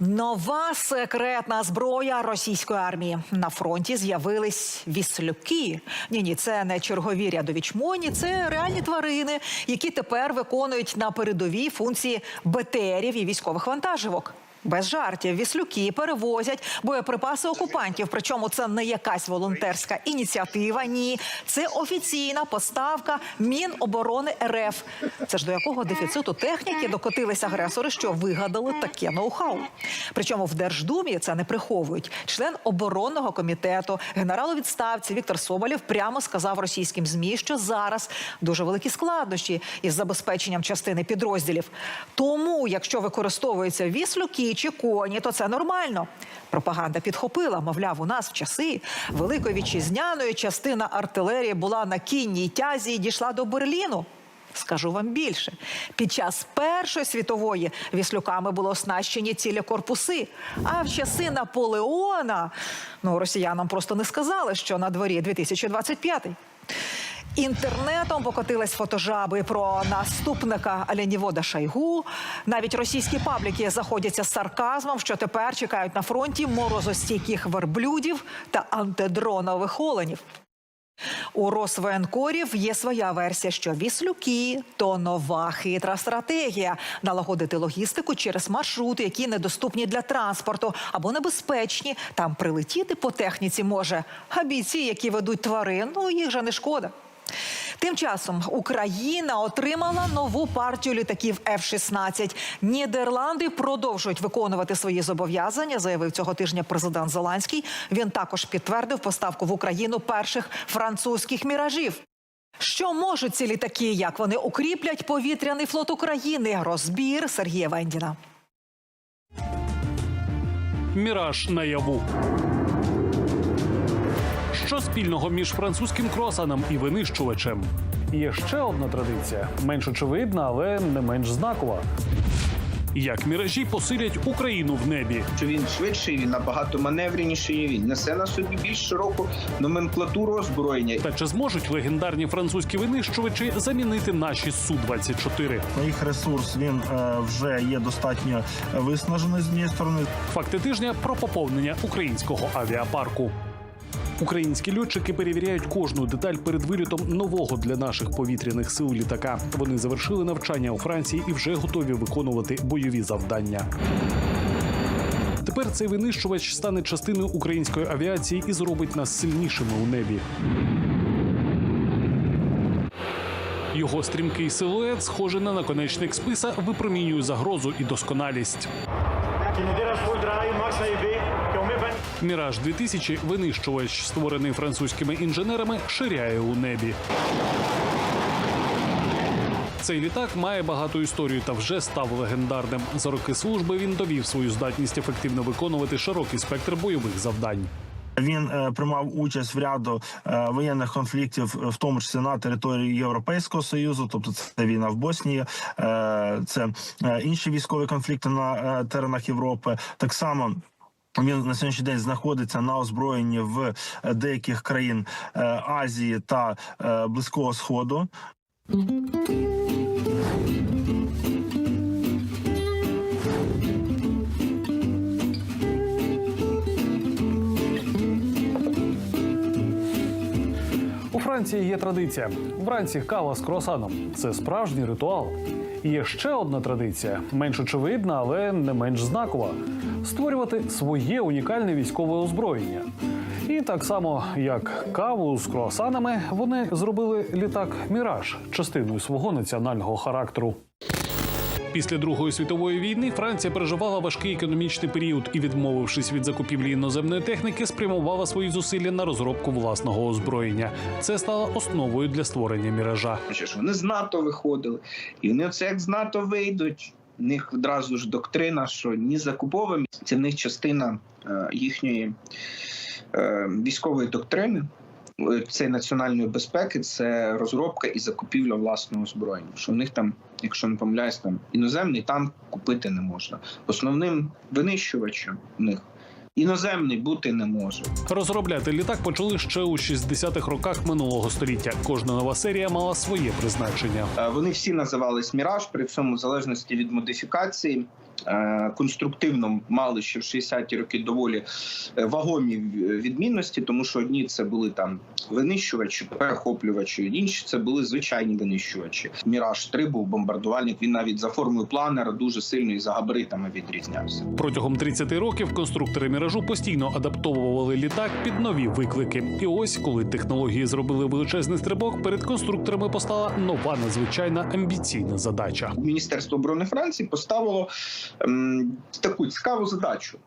Нова секретна зброя російської армії на фронті з'явились віслюки. Ні, ні, це не чергові рядові чмоні, це реальні тварини, які тепер виконують на передовій функції БТРів і військових вантажівок. Без жартів віслюки перевозять боєприпаси окупантів. Причому це не якась волонтерська ініціатива. Ні, це офіційна поставка Міноборони РФ. Це ж до якого дефіциту техніки докотились агресори, що вигадали таке ноу-хау. Причому в Держдумі це не приховують. Член оборонного комітету, генерал у відставці Віктор Соболєв прямо сказав російським змі, що зараз дуже великі складнощі із забезпеченням частини підрозділів. Тому, якщо використовуються віслюки чи коні, то це нормально. Пропаганда підхопила. Мовляв, у нас в часи великої вітчизняної частина артилерії була на кінній тязі і дійшла до Берліну. Скажу вам більше. Під час Першої світової віслюками були оснащені цілі корпуси. А в часи Наполеона ну росіянам просто не сказали, що на дворі 2025. Інтернетом покотились фотожаби про наступника Ленівода Шайгу. Навіть російські пабліки заходяться з сарказмом, що тепер чекають на фронті морозостійких верблюдів та антидронових оленів. У Росвоєнкорів є своя версія, що віслюки то нова хитра стратегія налагодити логістику через маршрути, які недоступні для транспорту або небезпечні. Там прилетіти по техніці може. А бійці, які ведуть тварин, ну їх же не шкода. Тим часом Україна отримала нову партію літаків F-16. Нідерланди продовжують виконувати свої зобов'язання, заявив цього тижня президент Зеленський. Він також підтвердив поставку в Україну перших французьких міражів. Що можуть ці літаки? Як вони укріплять повітряний флот України? Розбір Сергія Вендіна. Міраж наяву. Що спільного між французьким круасаном і винищувачем? Є ще одна традиція, менш очевидна, але не менш знакова. Як міражі посилять Україну в небі? що він швидший, він набагато маневреніший. Він несе на собі більш широку номенклатуру озброєння. Та чи зможуть легендарні французькі винищувачі замінити наші су 24 їх ресурс він е, вже є достатньо виснажений з однієї сторони. Факти тижня про поповнення українського авіапарку. Українські льотчики перевіряють кожну деталь перед вильотом нового для наших повітряних сил літака. Вони завершили навчання у Франції і вже готові виконувати бойові завдання. Тепер цей винищувач стане частиною української авіації і зробить нас сильнішими у небі. Його стрімкий силует, схожий на наконечник списа, випромінює загрозу і досконалість. Міраж 2000 винищувач, створений французькими інженерами, ширяє у небі. Цей літак має багату історію та вже став легендарним. За роки служби він довів свою здатність ефективно виконувати широкий спектр бойових завдань. Він е, приймав участь в ряду е, воєнних конфліктів, е, в тому числі на території Європейського союзу, тобто це війна в Боснії, це інші військові конфлікти на теренах Європи. Так само. Він на сьогоднішній день знаходиться на озброєнні в деяких країн Азії та Близького Сходу. Франції є традиція. Вранці кава з круасаном. Це справжній ритуал. Є ще одна традиція, менш очевидна, але не менш знакова: створювати своє унікальне військове озброєння. І так само, як каву з круасанами, вони зробили літак Міраж частиною свого національного характеру. Після Другої світової війни Франція переживала важкий економічний період і, відмовившись від закупівлі іноземної техніки, спрямувала свої зусилля на розробку власного озброєння. Це стало основою для створення міража. Ж вони з НАТО виходили, і вони оце як з НАТО вийдуть. В них одразу ж доктрина, що ні закуповуємо, це в них частина е, їхньої е, військової доктрини. Це національної безпеки, це розробка і закупівля власного озброєння. Що в них там, якщо не помиляюсь, там іноземний танк купити не можна. Основним винищувачем в них іноземний бути не може. Розробляти літак почали ще у 60-х роках минулого століття. Кожна нова серія мала своє призначення. Е, Вони всі називались Міраж, при всьому в залежності від модифікації. е, конструктивно мали ще в 60-ті роки доволі е, вагомі відмінності, тому що одні це були там винищувачі, перехоплювачі, інші це були звичайні винищувачі. Міраж 3 був бомбардувальник. Він навіть за формою планера дуже сильно і за габаритами відрізнявся. Протягом 30 років конструктори міражу постійно адаптовували літак під нові виклики. І ось, коли технології зробили величезний стрибок, перед конструкторами постала нова надзвичайна амбіційна задача. Міністерство оборони Франції поставило ем, таку цікаву задачу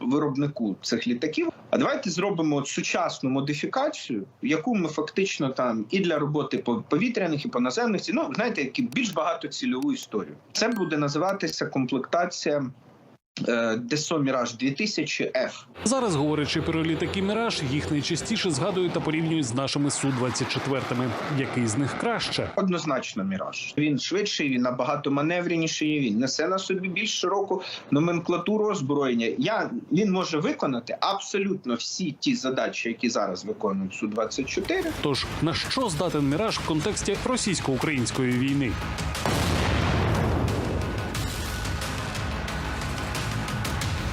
виробнику цих літаків. А давайте зробимо сучасну модифікацію, яку ми фактично там і для роботи по повітряних, і по наземних ці- ну знаєте, які більш багатоцільову історію. Це буде називатися комплектація. Е, Десо Міраж 2000 F. Зараз, говорячи про літаки Міраж, їх найчастіше згадують та порівнюють з нашими су 24 Який з них краще? Однозначно, міраж. Він швидший, він набагато маневреніший. Він несе на собі більш широку номенклатуру озброєння. Я він може виконати абсолютно всі ті задачі, які зараз виконують су 24 Тож на що здатен міраж в контексті російсько-української війни?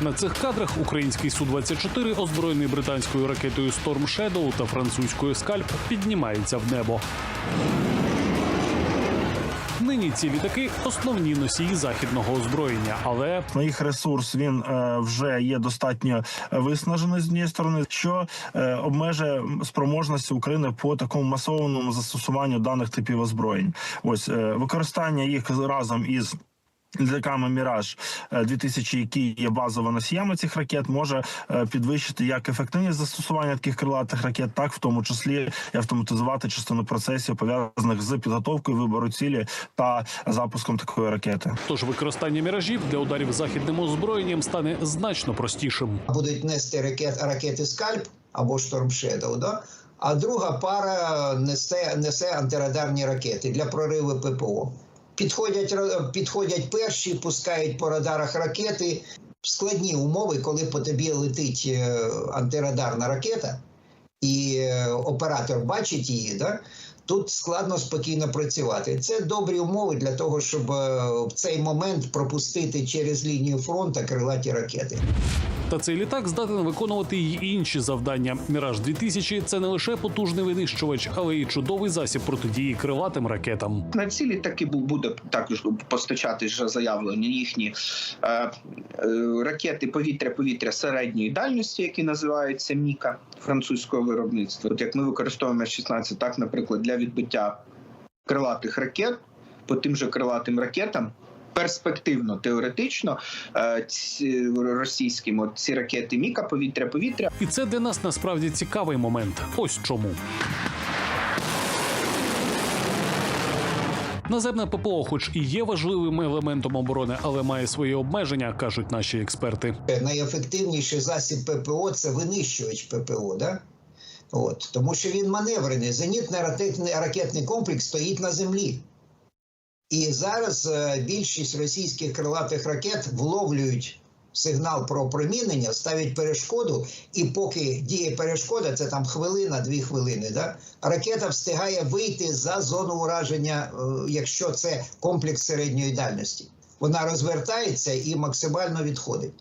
На цих кадрах український су 24 озброєний британською ракетою Storm Shadow та французькою скальп, піднімається в небо. Нині ці літаки основні носії західного озброєння, але їх ресурс він е, вже є достатньо виснажений з однієї сторони, що е, обмежує спроможності України по такому масованому застосуванню даних типів озброєнь. Ось е, використання їх разом із. Літаками Міраж 2000, які є базово носіями цих ракет, може е, підвищити як ефективність застосування таких крилатих ракет, так в тому числі і автоматизувати частину процесів пов'язаних з підготовкою вибору цілі та запуском такої ракети. тож використання міражів для ударів західним озброєнням стане значно простішим. будуть нести ракет, ракети Скальп або Шторм да? а друга пара несе, несе антирадарні ракети для прориву ППО. Підходять, підходять перші, пускають по радарах ракети. Складні умови, коли по тобі летить е, антирадарна ракета, і е, оператор бачить її, да? Тут складно спокійно працювати. Це добрі умови для того, щоб е, в цей момент пропустити через лінію фронту крилаті ракети. Та цей літак здатен виконувати й інші завдання. Міраж 2000 це не лише потужний винищувач, але й чудовий засіб протидії крилатим ракетам. На ці літаки бу- буде також постачати вже заявлені їхні е, е, ракети повітря-повітря середньої дальності, які називаються Міка французького виробництва. От як ми використовуємо F-16, так, наприклад, для відбиття крилатих ракет по тим же крилатим ракетам. Перспективно, теоретично, е, ці російським от ці ракети Міка повітря-повітря І це для нас насправді цікавий момент. Ось чому. Наземне ППО, хоч і є важливим елементом оборони, але має свої обмеження, кажуть наші експерти. найефективніший засіб ППО це винищувач ППО, да? От, тому що він маневрений. Зенітний ракетний, комплекс стоїть на землі. І зараз е, більшість російських крилатих ракет вловлюють сигнал про промінення, ставлять перешкоду, і поки діє перешкода, це там хвилина, дві хвилини. Да? Ракета встигає вийти за зону ураження, е, якщо це комплекс середньої дальності. Вона розвертається і максимально відходить.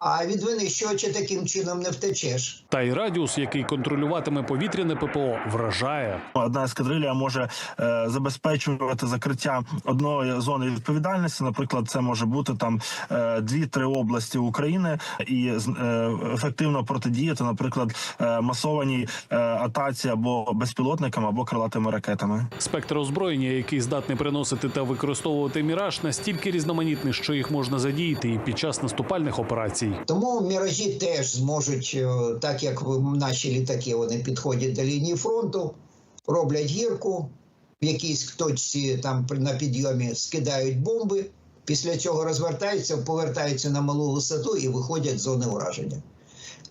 А від винищувача таким чином не втечеш. Та й радіус, який контролюватиме повітряне ППО, вражає. Одна ескадрилія може е, забезпечувати закриття одної зони відповідальності. Наприклад, це може бути там е, дві-три області України і з- е, ефективно протидіяти, наприклад, е, масованій е, атаці або безпілотниками, або крилатими ракетами. Спектр озброєння, який здатний приносити та використовувати міраж, настільки різноманітний, що їх можна задіяти і під час наступальних операцій. Тому міражі теж зможуть, е, так як наші літаки, вони підходять до лінії фронту, роблять гірку, в якійсь точці там на підйомі скидають бомби. Після цього розвертаються, повертаються на малу висоту і виходять з зони ураження,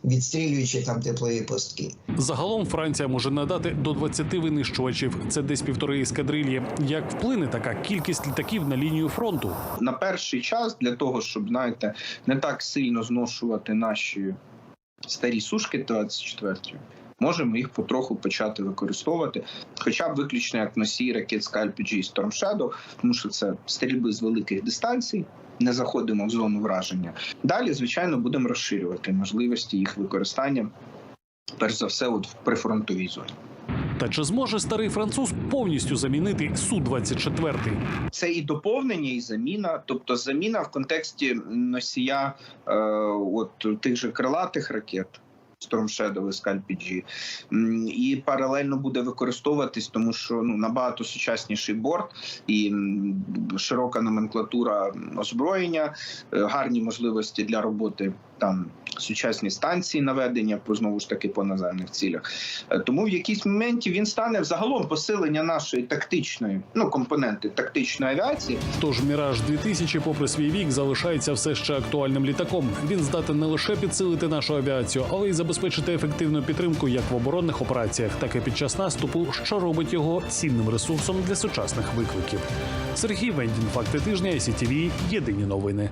відстрілюючи там теплові постки. Загалом Франція може надати до 20 винищувачів. Це десь півтори ескадрильї. Як вплине така кількість літаків на лінію фронту? на перший час для того, щоб знаєте, не так сильно зношувати наші старі сушки 24 Можемо їх потроху почати використовувати, хоча б виключно як носії ракет Storm Shadow, тому що це стрільби з великих дистанцій. Не заходимо в зону враження. Далі, звичайно, будемо розширювати можливості їх використання, перш за все, от в прифронтовій зоні. Та чи зможе старий француз повністю замінити су 24 Це і доповнення, і заміна, тобто заміна в контексті носія е, от тих же крилатих ракет. Storm Shadow і Scalp PG. І паралельно буде використовуватись, тому що ну набагато сучасніший борт і широка номенклатура озброєння, е, гарні можливості для роботи там сучасні станції наведення по знову ж таки по наземних цілях. Е, Тому в якійсь моменті він стане взагалом посилення нашої тактичної ну компоненти тактичної авіації. Тож Міраж 2000, попри свій вік, залишається все ще актуальним літаком. Він здатен не лише підсилити нашу авіацію, але й забезпечити ефективну підтримку як в оборонних операціях, так і під час наступу, що робить його цінним ресурсом для сучасних викликів. Сергій Вендін, факти тижня, СІТВ, єдині новини.